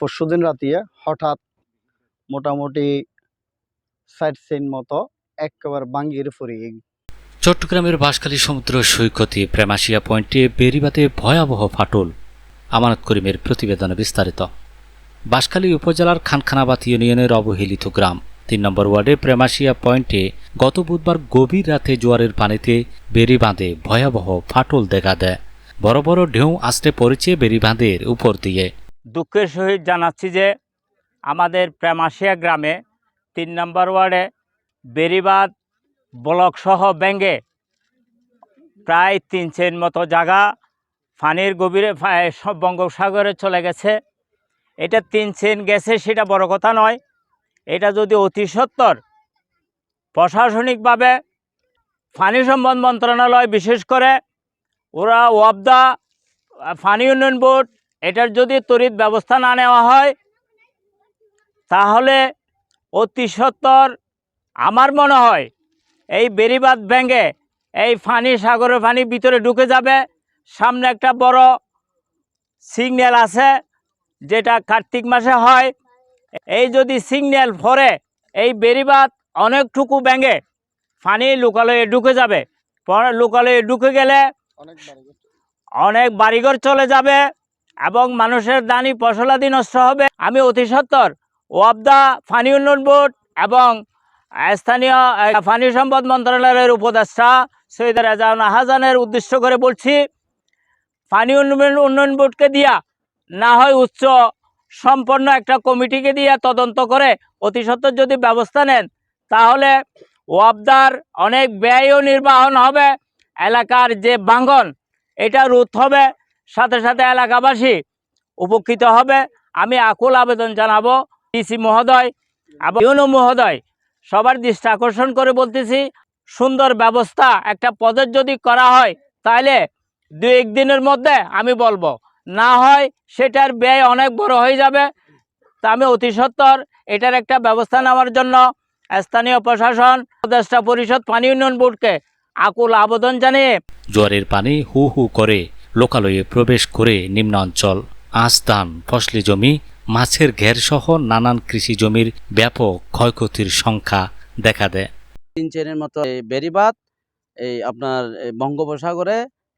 পরশুদিন রাতিয়ে হঠাৎ মোটামুটি ষাট সেন্ট মতো একেবারে বাঙ্গির ফুরিয়ে চট্টগ্রামের বাঁশখালী সমুদ্র সৈকতে প্রেমাশিয়া পয়েন্টে বেরিবাতে ভয়াবহ ফাটল। আমানত করিমের প্রতিবেদনে বিস্তারিত। বাঁশখালী উপজেলার খানখানাবাদ ইউনিয়নের অবহেলিত গ্রাম। তিন নম্বর ওয়ার্ডে প্রেমাশিয়া পয়েন্টে গত বুধবার গভীর রাতে জোয়ারের পানিতে বেরি বাঁধে ভয়াবহ ফাটল দেখা দেয়। বড় বড় ঢেউ আসতে পড়েছে বেরি বাঁধের উপর দিয়ে। দুঃখের সহিত জানাচ্ছি যে আমাদের প্রেমাশিয়া গ্রামে তিন নম্বর ওয়ার্ডে বেরিবাদ ব্লকসহ ব্যাঙ্গে প্রায় তিন চেন মতো জায়গা ফানির গভীরে সব বঙ্গোপসাগরে চলে গেছে। এটা তিন চেন গেছে সেটা বড় কথা নয়। এটা যদি অতি সত্তর প্রশাসনিকভাবে ফানি সম্বন্ধ মন্ত্রণালয় বিশেষ করে ওরা ওয়াবদা ফানি উন্নয়ন বোর্ড এটার যদি তড়িৎ ব্যবস্থা না নেওয়া হয় তাহলে অতি সত্তর আমার মনে হয় এই বেরিবাদ ব্যাঙ্গে এই ফানি সাগরের ফানি ভিতরে ঢুকে যাবে। সামনে একটা বড় সিগন্যাল আছে যেটা কার্তিক মাসে হয়। এই যদি সিগন্যাল ফরে এই বেরিবাদ অনেকটুকু ব্যাঙ্গে ফানি লোকালয়ে ঢুকে যাবে। পরে লোকালয়ে ঢুকে গেলে অনেক বাড়িঘর চলে যাবে। এবং মানুষের দানি ফসলাদি নষ্ট হবে। আমি অতি সত্তর। ওয়াবদা ফানি উন্নয়ন বোর্ড এবং স্থানীয় ফানি সম্পদ মন্ত্রণালয়ের উপদেষ্টা সৈয়দ রাজাউন হাজানের উদ্দেশ্য করে বলছি, ফানি উন্নয়ন উন্নয়ন বোর্ডকে দিয়া না হয় উচ্চ সম্পন্ন একটা কমিটিকে দিয়ে তদন্ত করে অতি সত্বর যদি ব্যবস্থা নেন, তাহলে ওয়াবদার অনেক ব্যয়ও নির্বাহন হবে। এলাকার যে বাঙ্গন, এটা রোধ হবে। সাথে সাথে এলাকাবাসী উপকৃত হবে। আমি আকুল আবেদন জানাব ডিসি মহোদয় এবং ইউনো মহোদয়। সবার দৃষ্টি আকর্ষণ করে বলতেছি, সুন্দর ব্যবস্থা একটা পদের যদি করা হয় তাহলে দু একদিনের মধ্যে আমি বলব। না হয় সেটার ব্যয় অনেক বড় হয়ে যাবে। তা আমি অতি সত্বর এটার একটা ব্যবস্থা নেওয়ার জন্য স্থানীয় প্রশাসন, উপদেষ্টা পরিষদ, পানি উন্নয়ন বোর্ডকে আকুল আবেদন জানিয়ে জোয়ারের পানি হু হু করে লোকালয়ে প্রবেশ করে নিম্নাঞ্চল, আস্তান, ফসলি জমি, মাছের ঘেরসহ নানান কৃষি জমির ব্যাপক ক্ষয়ক্ষতির সংখ্যা দেখা দেয়। তিন চেনের মতো বেরিবাদ এই আপনার বঙ্গোপসাগরে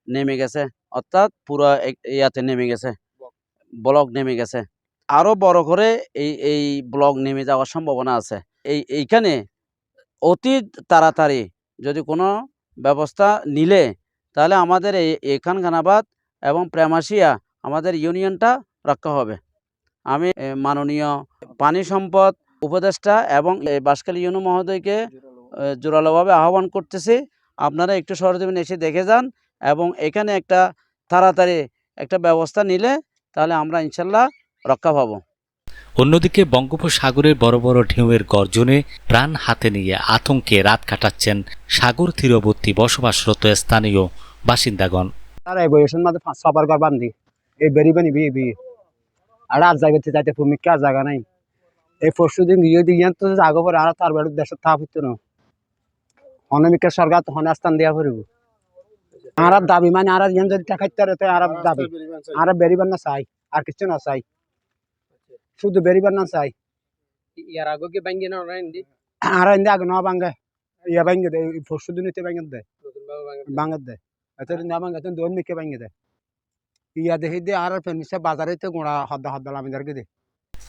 নেমে গেছে, অর্থাৎ পুরো ইয়াতে নেমে গেছে, ব্লক নেমে গেছে। আরও বড় করে এই এই ব্লক নেমে যাওয়ার সম্ভাবনা আছে। এই, এইখানে অতি তাড়াতাড়ি যদি কোনো ব্যবস্থা নিলে তাহলে আমাদের এই খানাবাদ এবং প্রেমাশিয়া আমাদের ইউনিয়নটা রক্ষা হবে। আমি মাননীয় পানি সম্পদ উপদেষ্টা এবং বাসকালী ইউনু মহোদয়কে জোরালোভাবে আহ্বান করতেছি। আপনারা একটু সরজমিনে এসে দেখে যান এবং এখানে একটা তাড়াতাড়ি একটা ব্যবস্থা নিলে তাহলে আমরা ইনশাল্লাহ রক্ষা পাবো। অন্যদিকে বঙ্গোপসাগরের বড় বড় ঢেউয়ের গর্জনে প্রাণ হাতে নিয়ে আতঙ্কে রাত কাটাচ্ছেন সাগর তীরবর্তী বসবাসরত স্থানীয় বাসিন্দাগণ। ঘর বান্ধি। এই বেরি বানি বিয়ে বিয়ে। আর ভূমিকা আর নাই। এই দিয়ে তো আর তার হনমিকা সরকার তো হনে স্থান দাবি মানে যদি আর দাবি। না চাই। আর কিছু না চাই। শুধু বেরিবার না চাই। ইয়ার আগে কি ব্যাংকে না আর ইন্দে আগে না ভাঙ্গে। ইয়া ভাঙ্গে দেয় পরশু দিন ভাঙ্গে দেয় ভাঙ্গে দেয় এত না ভাঙ্গে তো দোন মিকে ভাঙ্গে দেয় ইয়া দেখি দিয়ে আর ফেমিসে বাজারে তো গোড়া হদ্দা হদ্দা লামিদারকে দেয়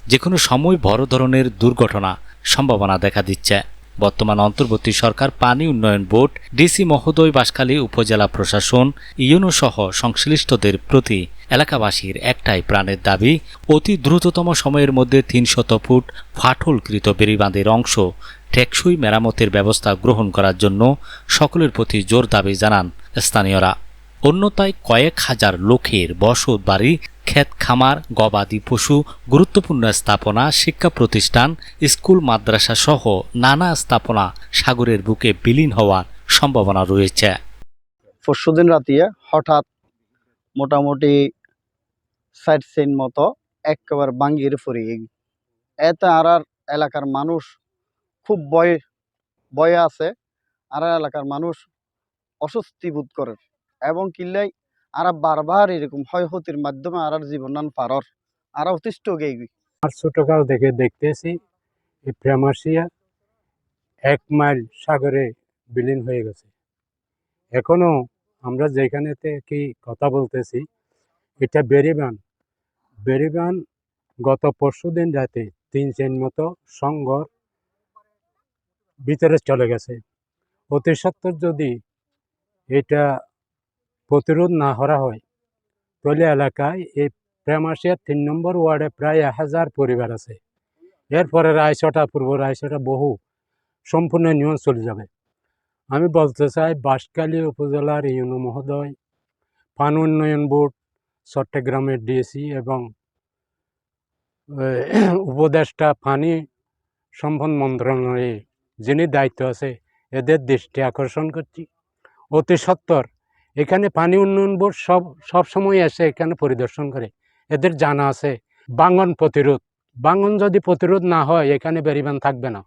যে কোনো সময় বড় ধরনের দুর্ঘটনা সম্ভাবনা দেখা দিচ্ছে। বর্তমান অন্তর্বর্তী সরকার পানি উন্নয়ন বোর্ড, ডিসি মহোদয় বাসখালী উপজেলা প্রশাসন, ইউনো সহ সংশ্লিষ্টদের প্রতি এলাকাবাসীর একটাই প্রাণের দাবি, অতি দ্রুততম সময়ের মধ্যে তিনশত ফুট ফাটলকৃত বেড়িবাঁধের অংশ টেকসই মেরামতের ব্যবস্থা গ্রহণ করার জন্য সকলের প্রতি জোর দাবি জানান স্থানীয়রা। অন্যতায় কয়েক হাজার লোকের বসত বাড়ি ক্ষেত খামার, গবাদি পশু, গুরুত্বপূর্ণ স্থাপনা, শিক্ষা প্রতিষ্ঠান, স্কুল, মাদ্রাসা সহ নানা স্থাপনা সাগরের বুকে বিলীন হওয়ার সম্ভাবনা রয়েছে। পরশুদিন রাতিয়ে হঠাৎ মোটামুটি সাইড সেন্ট মতো একেবারে বাঙ্গির ফুরিয়ে এতে আর এলাকার মানুষ খুব ভয়, ভয়ে আছে। আর এলাকার মানুষ অস্বস্তি বোধ করে। এবং কিল্লাই আর বারবার এরকম ক্ষয়ক্ষতির মাধ্যমে আর জীবনান পারর। আর অতিষ্ঠ গেই আর ছোটকাল থেকে দেখতেছি, এই প্রেমাসিয়া এক মাইল সাগরে বিলীন হয়ে গেছে। এখনও আমরা যেখানেতে কি কথা বলতেছি, এটা বেরিবান। বেরিবান গত পরশুদিন রাতে তিন চেন মতো সংঘর ভিতরে চলে গেছে। অতি সত্বর যদি এটা প্রতিরোধ না করা হয়। তাহলে এলাকায় এই প্রেমাসিয়ার তিন নম্বর ওয়ার্ডে প্রায় এক হাজার পরিবার আছে। এরপরে রায়চটা পূর্ব রায়চটা বহু সম্পূর্ণ নিয়ম চলে যাবে। আমি বলতে চাই, বাঁশখালী উপজেলার ইউনো মহোদয়, পান উন্নয়ন বোর্ড, চট্টগ্রামের ডিএসি এবং উপদেষ্টা পানি সম্পদ মন্ত্রণালয়ে যিনি দায়িত্ব আছে, এদের দৃষ্টি আকর্ষণ করছি। অতি সত্বর এখানে পানি উন্নয়ন বোর্ড সব সবসময় এসে এখানে পরিদর্শন করে। এদের জানা আছে, বাঙ্গন প্রতিরোধ। বাঙ্গন যদি প্রতিরোধ না হয়, এখানে বেরিবান থাকবে না।